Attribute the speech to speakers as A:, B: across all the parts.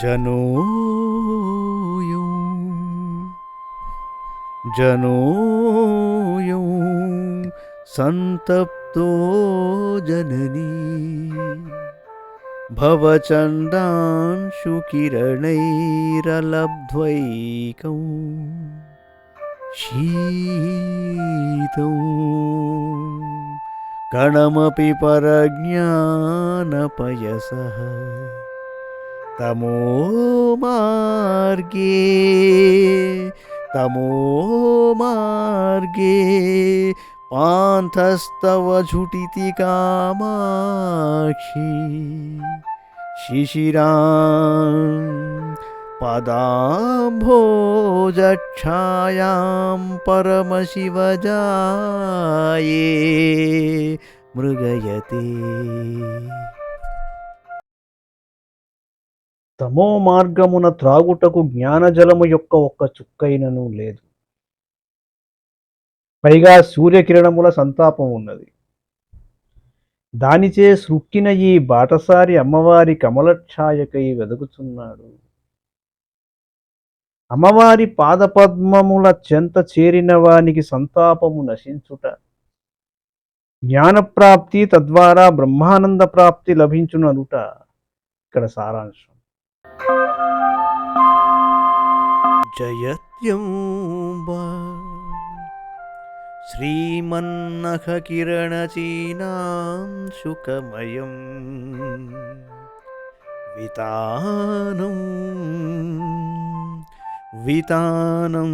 A: जनोऽयं जनोऽयं सन्तप्तो जननी। भवचण्डांशुकिरणैरलब्ध्वैकं शीतं। कणमपि परज्ञानपयसः तमो मार्गे तमो मार्गे पान्थस्तव झुटिति कामाक्षी शिशिरां पदाम्भोजक्षायां परमशिवजाये मृगयते।
B: తమో మార్గమున త్రాగుటకు జ్ఞానజలము యొక్క ఒక్క చుక్కైనను లేదు. పైగా సూర్యకిరణముల సంతాపం ఉన్నది. దానిచే సృక్కిన ఈ బాటసారి అమ్మవారి కమలఛాయకై వెదుకుచున్నాడు. అమ్మవారి పాదపద్మముల చెంత చేరిన వానికి సంతాపము నశించుట. జ్ఞానప్రాప్తి తద్వారా బ్రహ్మానంద ప్రాప్తి లభించుననుట. ఇక్కడ సారాంశం.
A: जयत्यम्ब श्रीमन्नखकिरणचीनां शुकमयं वितानं। वितानं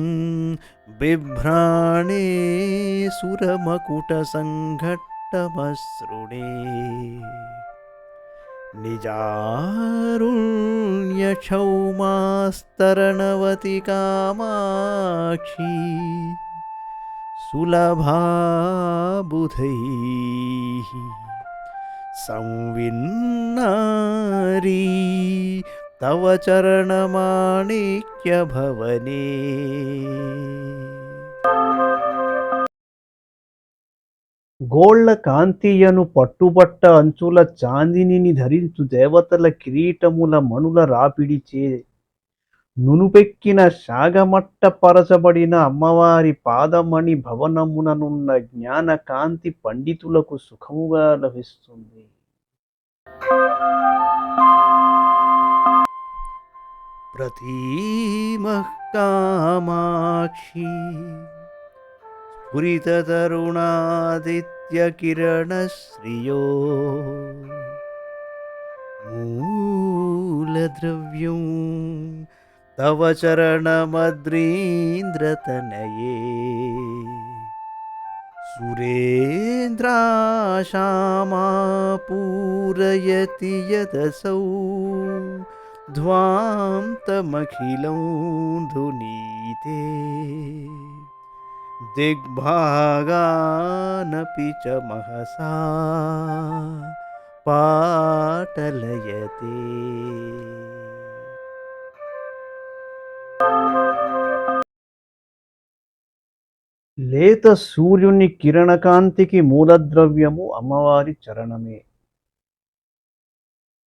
A: बिभ्राणे सुरमकुटसङ्घट्टमसृणे निजारुण्यक्षौमास्तरणवति कामाक्षी। सुलभा बुधैः संविन्नारी। तव चरणमाणिक्यभवने।
B: గోళ్ళ కాంతియను పట్టుబట్ట అంచుల చాందినిని ధరించు దేవతల కిరీటముల మణుల రాపిడిచే నునుపెక్కిన శాగమట్ట పరచబడిన అమ్మవారి పాదమణి భవనముననున్న జ్ఞాన కాంతి పండితులకు సుఖముగా లభిస్తుంది.
A: ప్రతీమ కామాక్షి स्फुरिततरुणादित्यकिरणश्रियो मूलद्रव्यं तव चरणमद्रीन्द्रतनये। सुरेन्द्राशामापूरयति यदसौ। ध्वां तमखिलं धुनीते దిగ్భాగానపి చ మహసా పాటలయతి
B: లేత సూర్యుని కిరణకాంతికి మూలద్రవ్యము అమ్మవారి చరణమే.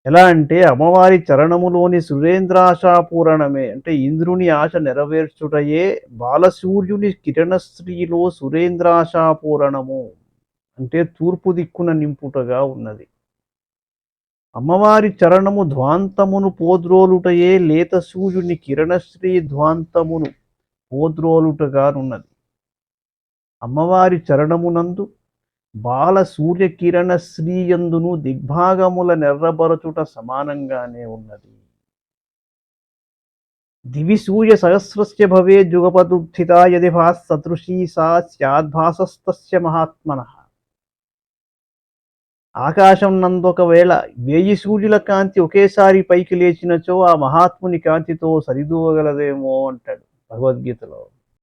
B: ఎలా అంటే అమ్మవారి చరణములోని సురేంద్రాశాపూరణమే అంటే ఇంద్రుని ఆశ నెరవేర్చుటయే బాలసూర్యుని కిరణశ్రీలో సురేంద్రాశాపూరణము అంటే తూర్పు దిక్కున నింపుటగా ఉన్నది. అమ్మవారి చరణము ధ్వాంతమును పోద్రోలుటయే లేత సూర్యుని కిరణశ్రీ ధ్వాంతమును పోద్రోలుటగానున్నది. అమ్మవారి చరణమునందు బాల సూర్యకిరణ శ్రీయందును దిగ్భాగముల నెర్రబరచుట సమానంగానే ఉన్నది. దివి సూర్య సహస్రస్య భవే జుగపదుత్థిత యది భాస్ సా స్యాద్భాసస్తస్య మహాత్మన. ఆకాశం నందొకవేళ వేయి సూర్యుల కాంతి ఒకేసారి పైకి లేచినచో ఆ మహాత్ముని కాంతితో సరిదూవగలదేమో అంటాడు భగవద్గీతలో.